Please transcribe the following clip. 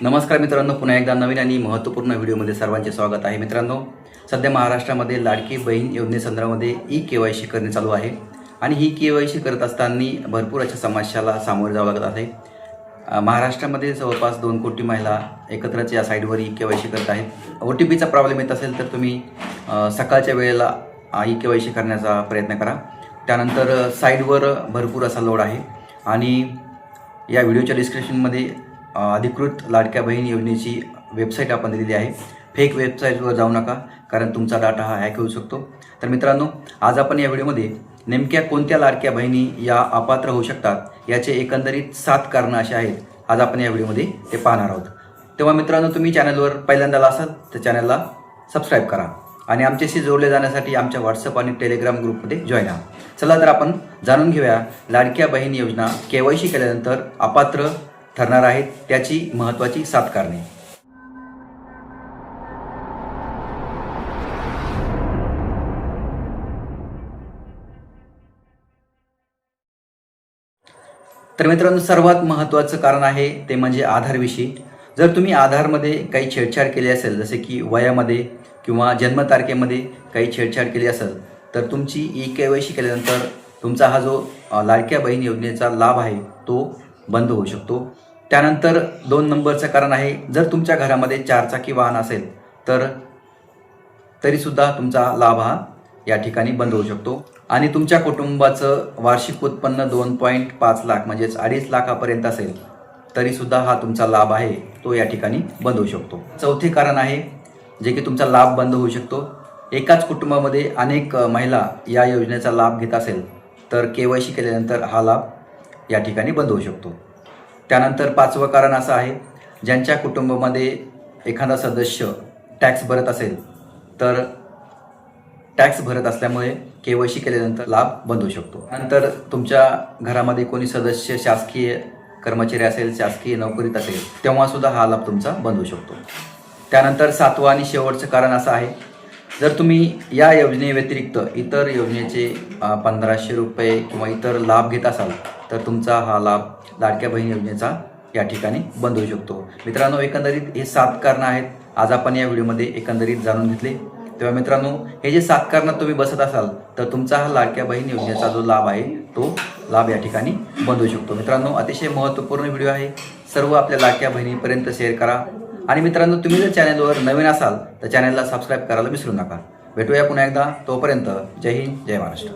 नमस्कार मित्रांनो पुन्हा एकदा नवीन आणि महत्त्वपूर्ण व्हिडिओमध्ये सर्वांचे स्वागत आहे मित्रांनो. सध्या महाराष्ट्रामध्ये लाडकी बहीण योजनेसंदर्भामध्ये ई के वाय सी करणे चालू आहे आणि ही के वाय सी करत असताना भरपूर अशा समस्याला सामोरे जावं लागत आहे. महाराष्ट्रामध्ये जवळपास दोन कोटी महिला एकत्रच या साईटवर ई के वाय सी करत आहेत. ओ टी पीचा प्रॉब्लेम येत असेल तर तुम्ही सकाळच्या वेळेला ई के वाय सी करण्याचा प्रयत्न करा. त्यानंतर साईटवर भरपूर असा लोड आहे आणि या व्हिडिओच्या डिस्क्रिप्शनमध्ये अधिकृत लाडक्या बहीण योजनेची वेबसाईट आपण दिलेली आहे. फेक वेबसाईटवर जाऊ नका कारण तुमचा डाटा हा हॅक होऊ शकतो. तर मित्रांनो आज आपण या व्हिडिओमध्ये नेमक्या कोणत्या लाडक्या बहिणी या अपात्र होऊ शकतात याचे एकंदरीत सात कारणं असे आहेत. आज आपण या व्हिडिओमध्ये ते पाहणार आहोत. तेव्हा मित्रांनो तुम्ही चॅनलवर पहिल्यांदा असाल तर चॅनलला सबस्क्राईब करा आणि आमच्याशी जोडले जाण्यासाठी आमच्या व्हॉट्सअप आणि टेलिग्राम ग्रुपमध्ये जॉईन व्हा चला तर आपण जाणून घेऊया लाडक्या बहीण योजना केवायसी केल्यानंतर अपात्र ठरणार आहेत त्याची महत्त्वाची सात कारणे. तर मित्रांनो सर्वात महत्त्वाचं कारण आहे ते म्हणजे आधारविषयी जर तुम्ही आधारमध्ये काही छेडछाड केली असेल जसे की वयामध्ये किंवा जन्मतारखेमध्ये काही छेडछाड केली असेल तर तुमची ई के वाय सी केल्यानंतर तुमचा हा जो लाडक्या बहीण योजनेचा लाभ आहे तो बंद होऊ शकतो. त्यानंतर दोन नंबरचं कारण आहे जर तुमच्या घरामध्ये चारचाकी वाहन असेल तर तरीसुद्धा तुमचा लाभ हा या ठिकाणी बंद होऊ शकतो. आणि तुमच्या कुटुंबाचं वार्षिक उत्पन्न दोन पॉईंट पाच लाख म्हणजेच अडीच लाखापर्यंत असेल तरीसुद्धा हा तुमचा लाभ आहे तो या ठिकाणी बंद होऊ शकतो. चौथे कारण आहे जे की तुमचा लाभ बंद होऊ शकतो. एकाच कुटुंबामध्ये अनेक महिला या योजनेचा लाभ घेत असेल तर के वाय सी केल्यानंतर हा लाभ या ठिकाणी बंद होऊ शकतो. त्यानंतर पाचवं कारण असं आहे ज्यांच्या कुटुंबामध्ये एखादा सदस्य टॅक्स भरत असेल तर टॅक्स भरत असल्यामुळे के वाय सी केल्यानंतर लाभ बंद होऊ शकतो. नंतर तुमच्या घरामध्ये कोणी सदस्य शासकीय कर्मचारी असेल शासकीय नोकरीत असेल तेव्हासुद्धा हा लाभ तुमचा बंद होऊ शकतो. त्यानंतर सातवं आणि शेवटचं कारण असं आहे जर तुम्ही या योजनेव्यतिरिक्त इतर योजनेचे पंधराशे रुपये किंवा इतर लाभ घेत असाल तर तुमचा हा लाभ लाडक्या बहीण योजनेचा या ठिकाणी बंद होऊ शकतो. मित्रांनो एकंदरीत हे सात कारणं आहेत. आज आपण या व्हिडिओमध्ये एकंदरीत जाणून घेतले. तेव्हा मित्रांनो हे जे सात कारणं तुम्ही बसत असाल तर तुमचा हा लाडक्या बहीण योजनेचा जो लाभ आहे तो लाभ या ठिकाणी बंद होऊ शकतो. मित्रांनो अतिशय महत्त्वपूर्ण व्हिडिओ आहे. सर्व आपल्या लाडक्या बहिणीपर्यंत शेअर करा. आणि मित्रांनो तुम्ही जर चॅनलवर नवीन असाल तर चॅनलला सबस्क्राईब करायला विसरू नका. भेटूया पुन्हा एकदा. तोपर्यंत जय हिंद जय महाराष्ट्र.